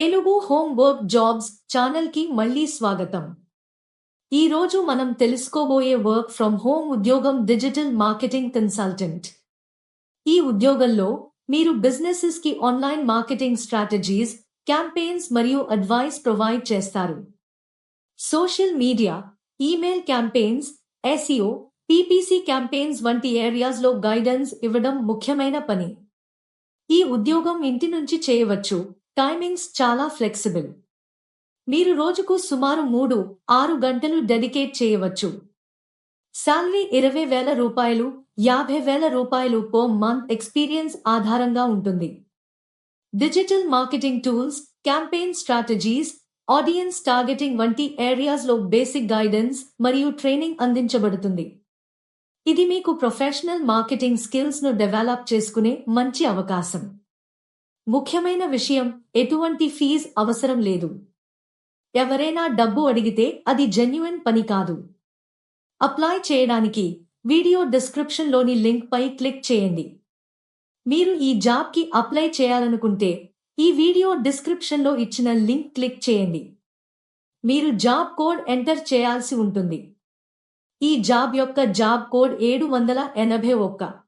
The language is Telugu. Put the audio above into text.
తెలుగు హోమ్ వర్క్ జాబ్స్ ఛానల్కి మళ్ళీ స్వాగతం. ఈ రోజు మనం తెలుసుకోబోయే వర్క్ ఫ్రమ్ హోమ్ ఉద్యోగం డిజిటల్ మార్కెటింగ్ కన్సల్టెంట్. ఈ ఉద్యోగంలో మీరు బిజినెసెస్కి ఆన్లైన్ మార్కెటింగ్ స్ట్రాటజీస్ క్యాంపెయిన్స్ మరియు అడ్వైస్ ప్రొవైడ్ చేస్తారు. Social media email campaigns SEO PPC campaigns వంటి ఏరియాస్లో గైడెన్స్ ఇవ్వడం ముఖ్యమైన పని. ఈ ఉద్యోగం ఇంటి నుంచి చేయవచ్చు టైమింగ్స్ చాలా ఫ్లెక్సిబుల్ మీరు రోజుకు సుమారు మూడు ఆరు గంటలు డెడికేట్ చేయవచ్చు. శాలరీ ఇరవై వేల రూపాయలు యాభై వేల రూపాయలు పో మంత్ ఎక్స్పీరియన్స్ ఆధారంగా ఉంటుంది. Digital marketing tools campaign strategies audience targeting వంటి ఏరియాస్లో బేసిక్ గైడెన్స్ మరియు ట్రైనింగ్ అందించబడుతుంది. ఇది మీకు ప్రొఫెషనల్ మార్కెటింగ్ స్కిల్స్ను డెవలప్ చేసుకునే మంచి అవకాశం. ముఖ్యమైన విషయం ఎటువంటి ఫీజ్ అవసరం లేదు. ఎవరైనా డబ్బు అడిగితే అది జెన్యున్ పని కాదు. అప్లై చేయడానికి వీడియో డిస్క్రిప్షన్లోని లింక్పై క్లిక్ చేయండి. మీరు ఈ జాబ్కి అప్లై చేయాలనుకుంటే ఈ వీడియో డిస్క్రిప్షన్లో ఇచ్చిన లింక్ క్లిక్ చేయండి. మీరు జాబ్ కోడ్ ఎంటర్ చేయాల్సి ఉంటుంది. ఈ జాబ్ యొక్క జాబ్ కోడ్ ఏడు వందల ఎనభై ఒక్క.